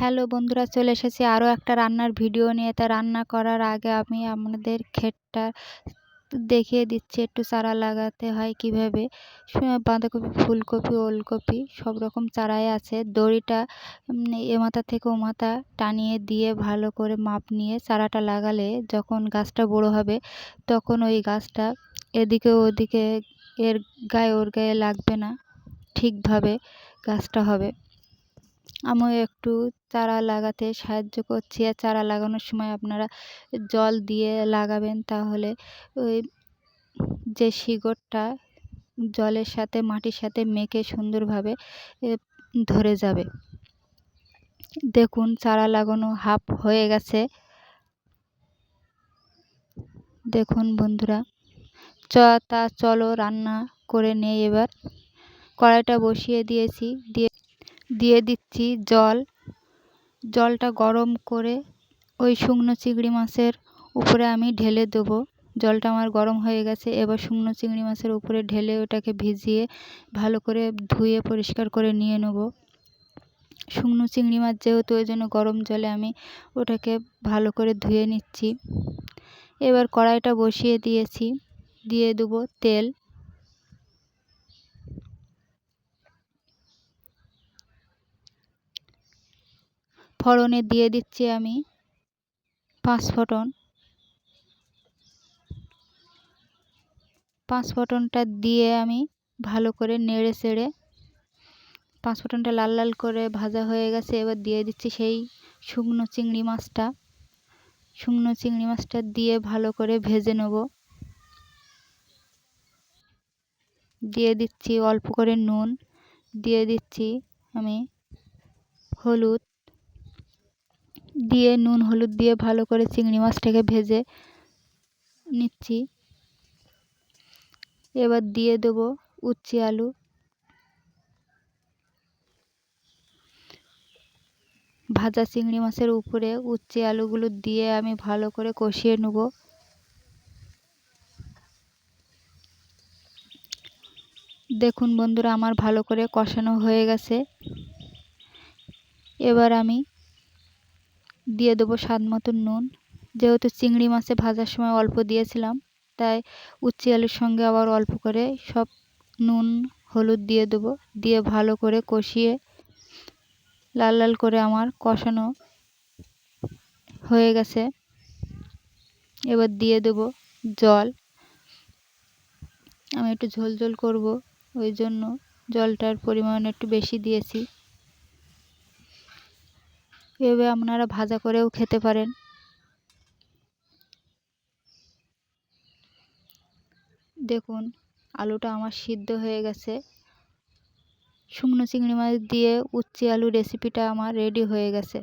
Hello বন্ধুরা, চলে এসেছি আরও একটা রান্নার ভিডিও নিয়ে। তা রান্না করার আগে আমি আপনাদের ক্ষেতটা দেখিয়ে দিচ্ছি, একটু চারা লাগাতে হয় কীভাবে। বাঁধাকপি, ফুলকপি, ওলকপি সব রকম চারাই আছে। দড়িটা এ মাথা থেকে ও মাথা টানিয়ে দিয়ে ভালো করে মাপ নিয়ে চারাটা লাগালে যখন গাছটা বড় হবে, তখন ওই গাছটা এদিকে ওদিকে এর গায়ে ওর গায়ে লাগবে না, ঠিকভাবে গাছটা হবে। আমিও একটু চারা লাগাতে সাহায্য করছি। আর চারা লাগানোর সময় আপনারা জল দিয়ে লাগাবেন তাহলে ওই যে শিকড়টা জলের সাথে, মাটির সাথে মেখে সুন্দরভাবে ধরে যাবে। দেখুন চারা লাগানো হাফ হয়ে গেছে। দেখুন বন্ধুরা, চ, তা চলো রান্না করে নেই এবার। কড়াইটা বসিয়ে দিয়েছি, দিয়ে দিয়ে দিচ্ছি জল। জলটা গরম করে ওই শুকনো চিংড়ি মাছের উপরে আমি ঢেলে দেবো। জলটা আমার গরম হয়ে গেছে, এবার শুকনো চিংড়ি মাছের উপরে ঢেলে ওটাকে ভিজিয়ে ভালো করে ধুয়ে পরিষ্কার করে নিয়ে নেব। শুকনো চিংড়ি মাছ যেহেতু ওই জন্য গরম জলে আমি ওটাকে ভালো করে ধুয়ে নিচ্ছি। এবার কড়াইটা বসিয়ে দিয়েছি, দিয়ে দেবো তেল। ফোড়নে দিয়ে দিচ্ছি আমি পাঁচ ফোটন। পাঁচ ফোটনটা দিয়ে আমি ভালো করে নেড়ে চেড়ে পাঁচ ফোটনটা লাল লাল করে ভাজা হয়ে গেছে, এবার দিয়ে দিচ্ছি সেই শুকনো চিংড়ি মাছটা। শুকনো চিংড়ি মাছটা দিয়ে ভালো করে ভেজে নেব। দিয়ে দিচ্ছি অল্প করে নুন। দিয়ে দিচ্ছি আমি হলুদ। দিয়ে, নুন, হলুদ দিয়ে ভালো করে চিংড়ি মাছটাকে ভেজে নিচ্ছি। এবার দিয়ে দেবো উচ্ছে আলু। ভাজা চিংড়ি মাছের উপরে উচ্চে আলুগুলো দিয়ে আমি ভালো করে কষিয়ে নেব। দেখুন বন্ধুরা, আমার ভালো করে কষানো হয়ে গেছে। এবার আমি দিয়ে দেবো স্বাদ মতন নুন। যেহেতু চিংড়ি মাছে ভাজার সময় অল্প দিয়েছিলাম, তাই উচ্চি আলুর সঙ্গে আবার অল্প করে সব নুন, হলুদ দিয়ে দেবো। দিয়ে ভালো করে কষিয়ে লাল লাল করে আমার কষানো হয়ে গেছে। এবার দিয়ে দেবো জল। আমি একটু ঝোল ঝোল করব, ওই জন্য জলটার পরিমাণ একটু বেশি দিয়েছি। এভাবে আপনারা ভাজা করেও খেতে পারেন? দেখুন, আলুটা আমার সিদ্ধ হয়ে গেছে। শুকনো চিংড়ি মাছ দিয়ে উচ্চে আলু রেসিপিটা আমার রেডি হয়ে গেছে।